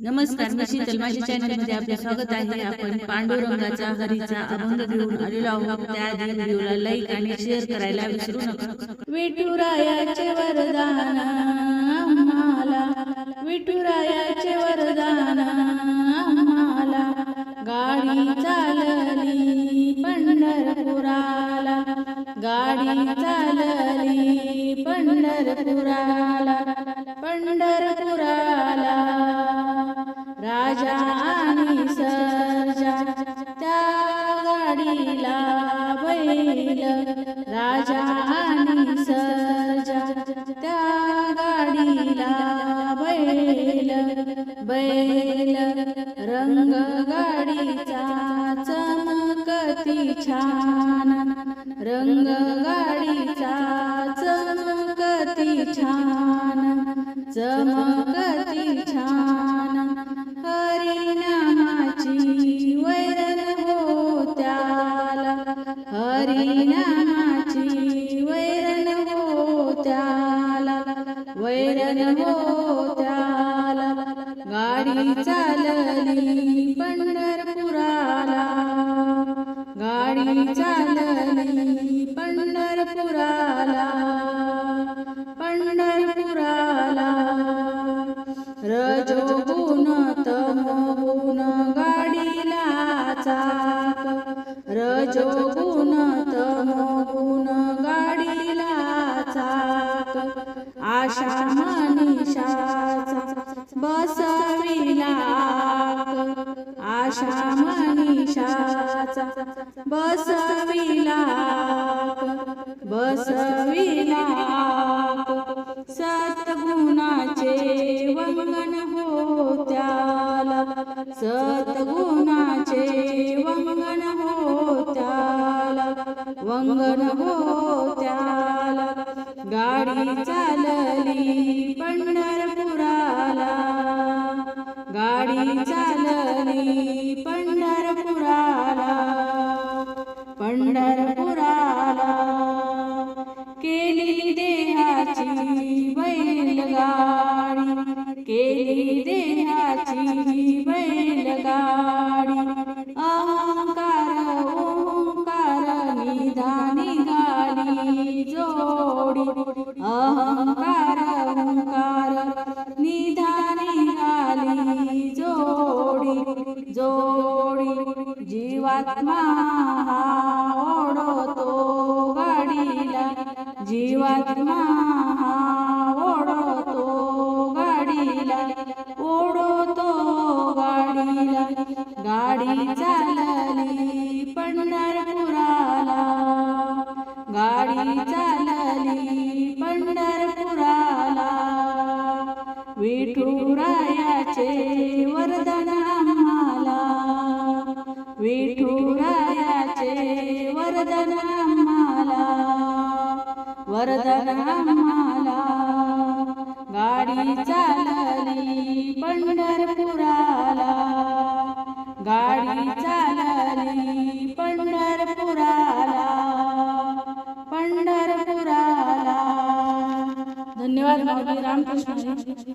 नमस्कार मी शीतल. माझ्या चॅनलमध्ये आपले स्वागत आहे. आपण पांडुरंगाचा हरीचा अभंग घेऊन आलेलो आहोत. त्याआधी व्हिडिओला लाईक आणि शेअर करायला विसरू नका. विठुरायाचे वरदान आम्हाला. विठुरायाचे वरदान आम्हाला. गाडी चालली पंढरपुराला. गाडी चालली पंढरपुराला. पंढरपुराला. गाडीला बैल राजा आणि सर्जा त्या गाडीला बैल बैल रंग गाडीचा चमकती छान. रंग गाडीचा चमकती छान. चमकती छान. त्याला वैरण हो त्याला गाडी चालली पंढरपुराला. गाडी चालली पंढरपुराला पंढरपुराला. आशा मनीषाचा बसविला. बसविला. सतगुणाचे वंगण हो त्याला सतगुणाचे वंगण हो त्याला वंगन हो त्याला गाडी चाल गाडी चालली पंढरपुराला पंढरपुराला. केली देहाची बैलगाडी केली जोडी जीवात्मा ओढतो गाडीला. जीवात्मा ओढतो गाडीला. ओढतो गाडीला. गाडी चालली पंढरपुराला. गाडी चालली पंढरपुराला. विठुरायाचे वरदान आम्हाला गाडी चालली पंढरपुराला. गाडी चालली पंढरपुराला पंढरपुराला. धन्यवाद रामकृष्ण.